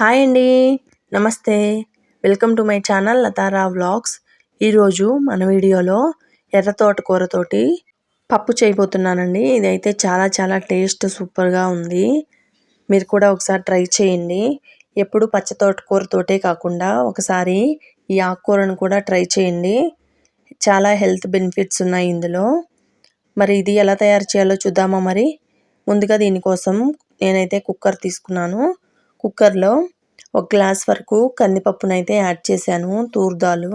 Hi అండి. నమస్తే. Welcome to my channel Lathara vlogs. ఈరోజు మన వీడియోలో ఎర్ర తోటకూరతోటి పప్పు చేయబోతున్నానండి. ఇదైతే చాలా చాలా టేస్ట్ సూపర్గా ఉంది. మీరు కూడా ఒకసారి ట్రై చేయండి. ఎప్పుడు పచ్చ తోటకూరతోటే కాకుండా ఒకసారి ఈ ఆకుకూరను కూడా ట్రై చేయండి. చాలా హెల్త్ బెనిఫిట్స్ ఉన్నాయి ఇందులో. మరి ఇది ఎలా తయారు చేయాలో చూద్దామా మరి? ముందుగా దీనికోసం నేనైతే కుక్కర్ తీసుకున్నాను. కుక్కర్లో ఒక గ్లాస్ వరకు కందిపప్పునైతే యాడ్ చేశాను తూర్దాలు.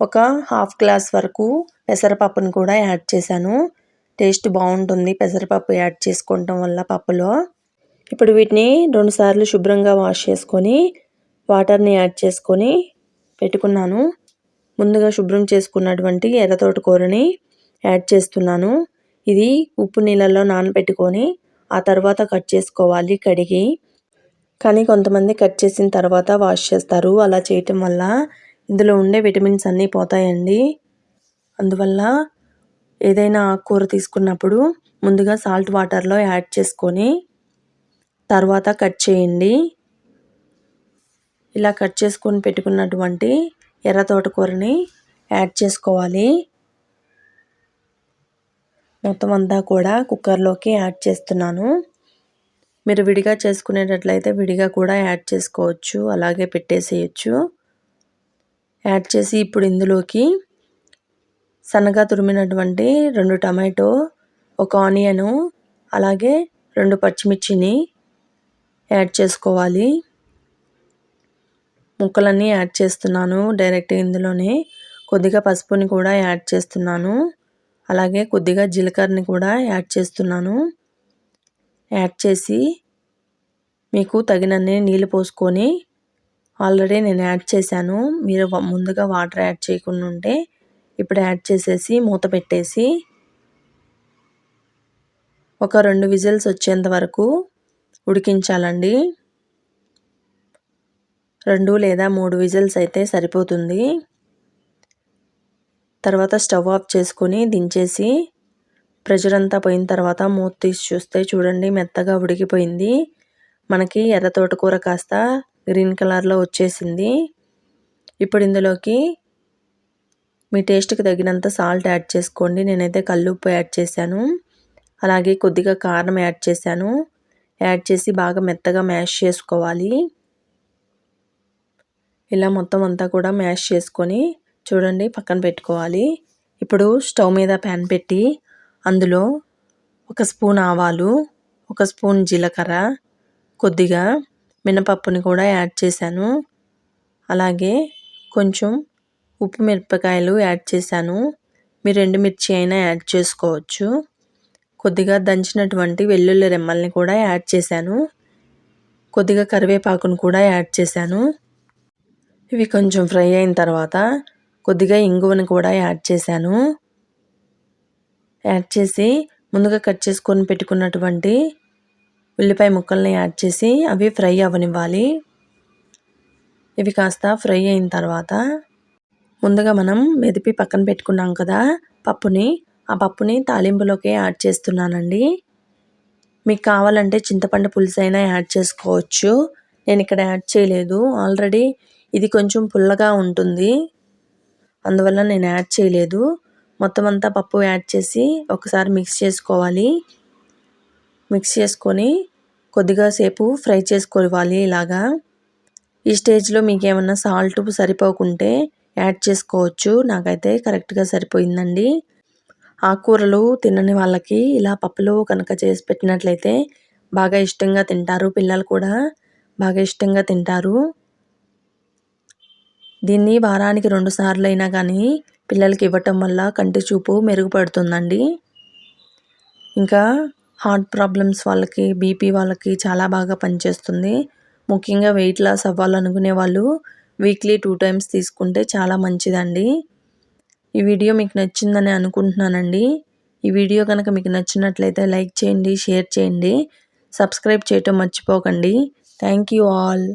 ఒక హాఫ్ గ్లాస్ వరకు పెసరపప్పును కూడా యాడ్ చేశాను. టేస్ట్ బాగుంటుంది పెసరపప్పు యాడ్ చేసుకోవటం వల్ల పప్పులో. ఇప్పుడు వీటిని రెండుసార్లు శుభ్రంగా వాష్ చేసుకొని వాటర్ని యాడ్ చేసుకొని పెట్టుకున్నాను. ముందుగా శుభ్రం చేసుకున్నటువంటి ఎర్రతోట కూరని యాడ్ చేస్తున్నాను. ఇది ఉప్పు నీళ్ళల్లో నానబెట్టుకొని ఆ తర్వాత కట్ చేసుకోవాలి కడిగి. కానీ కొంతమంది కట్ చేసిన తర్వాత వాష్ చేస్తారు. అలా చేయటం వల్ల ఇందులో ఉండే విటమిన్స్ అన్నీ పోతాయండి. అందువల్ల ఏదైనా ఆకుకూర తీసుకున్నప్పుడు ముందుగా సాల్ట్ వాటర్లో యాడ్ చేసుకొని తర్వాత కట్ చేయండి. ఇలా కట్ చేసుకొని పెట్టుకున్నటువంటి ఎర్ర తోటకూరని యాడ్ చేసుకోవాలి. మొత్తం అంతా కూడా కుక్కర్లోకి యాడ్ చేస్తున్నాను. మీరు విడిగా చేసుకునేటట్లయితే విడిగా కూడా యాడ్ చేసుకోవచ్చు అలాగే పెట్టేసేయచ్చు. యాడ్ చేసి ఇప్పుడు ఇందులోకి సన్నగా తురిమినటువంటి రెండు టమాటో ఒక ఆనియను అలాగే రెండు పచ్చిమిర్చిని యాడ్ చేసుకోవాలి. ముక్కలన్నీ యాడ్ చేస్తున్నాను డైరెక్ట్ ఇందులోనే. కొద్దిగా పసుపుని కూడా యాడ్ చేస్తున్నాను. అలాగే కొద్దిగా జీలకర్రని కూడా యాడ్ చేస్తున్నాను. యాడ్ చేసి మీకు తగినన్ని నీళ్ళు పోసుకొని ఆల్రెడీ నేను యాడ్ చేశాను. మీరు ముందుగా వాటర్ యాడ్ చేయకుండా ఉంటే ఇప్పుడు యాడ్ చేసేసి మూత పెట్టేసి ఒక రెండు విజిల్స్ వచ్చేంత వరకు ఉడికించాలండి. రెండు లేదా మూడు విజిల్స్ అయితే సరిపోతుంది. తర్వాత స్టవ్ ఆఫ్ చేసుకొని దించేసి ప్రెషర్ అంతా పోయిన తర్వాత మూత తీసి చూస్తే చూడండి మెత్తగా ఉడికిపోయింది. మనకి ఎర్ర తోటకూర కాస్త గ్రీన్ కలర్లో వచ్చేసింది. ఇప్పుడు ఇందులోకి మీ టేస్ట్కి తగినంత సాల్ట్ యాడ్ చేసుకోండి. నేనైతే కల్లుప్పు యాడ్ చేశాను. అలాగే కొద్దిగా కారం యాడ్ చేశాను. యాడ్ చేసి బాగా మెత్తగా మ్యాష్ చేసుకోవాలి. ఇలా మొత్తం అంతా కూడా మ్యాష్ చేసుకొని చూడండి పక్కన పెట్టుకోవాలి. ఇప్పుడు స్టవ్ మీద ప్యాన్ పెట్టి అందులో ఒక స్పూన్ ఆవాలు ఒక స్పూన్ జీలకర్ర కొద్దిగా మినపప్పుని కూడా యాడ్ చేశాను. అలాగే కొంచెం ఉప్పు మిరపకాయలు యాడ్ చేశాను. మీరు మిర్చి అయినా యాడ్ చేసుకోవచ్చు. కొద్దిగా దంచినటువంటి వెల్లుల్లి రెమ్మల్ని కూడా యాడ్ చేశాను. కొద్దిగా కరివేపాకును కూడా యాడ్ చేశాను. ఇవి కొంచెం ఫ్రై అయిన తర్వాత కొద్దిగా ఇంగువని కూడా యాడ్ చేశాను. యాడ్ చేసి ముందుగా కట్ చేసుకొని పెట్టుకున్నటువంటి ఉల్లిపాయ ముక్కల్ని యాడ్ చేసి అవి ఫ్రై అవ్వనివ్వాలి. ఇవి కాస్త ఫ్రై అయిన తర్వాత ముందుగా మనం మెదిపి పక్కన పెట్టుకున్నాం కదా పప్పుని ఆ పప్పుని తాలింపులోకి యాడ్ చేస్తున్నానండి. మీకు కావాలంటే చింతపండు పులుసు అయినా యాడ్ చేసుకోవచ్చు. నేను ఇక్కడ యాడ్ చేయలేదు. ఆల్రెడీ ఇది కొంచెం పుల్లగా ఉంటుంది. అందువల్ల నేను యాడ్ చేయలేదు. మొత్తం అంతా పప్పు యాడ్ చేసి ఒకసారి మిక్స్ చేసుకోవాలి. మిక్స్ చేసుకొని కొద్దిగా సేపు ఫ్రై చేసుకోవాలి ఇలాగా. ఈ స్టేజ్లో మీకు ఏమన్నా సాల్ట్ సరిపోకుంటే యాడ్ చేసుకోవచ్చు. నాకైతే కరెక్ట్గా సరిపోయిందండి. ఆకుకూరలు తినని వాళ్ళకి ఇలా పప్పులో కనుక చేసి పెట్టినట్లయితే బాగా ఇష్టంగా తింటారు. పిల్లలు కూడా బాగా ఇష్టంగా తింటారు. దీన్ని వారానికి రెండు సార్లు అయినా కానీ పిల్లలకి ఇవ్వటం వల్ల కంటి చూపు మెరుగుపడుతుందండి. ఇంకా హార్ట్ ప్రాబ్లమ్స్ వాళ్ళకి బీపీ వాళ్ళకి చాలా బాగా పనిచేస్తుంది. ముఖ్యంగా వెయిట్ లాస్ అవ్వాలనుకునే వాళ్ళు వీక్లీ టూ టైమ్స్ తీసుకుంటే చాలా మంచిదండి. ఈ వీడియో మీకు నచ్చిందని అనుకుంటున్నానండి. ఈ వీడియో కనుక మీకు నచ్చినట్లయితే లైక్ చేయండి షేర్ చేయండి సబ్స్క్రైబ్ చేయటం మర్చిపోకండి. Thank you all.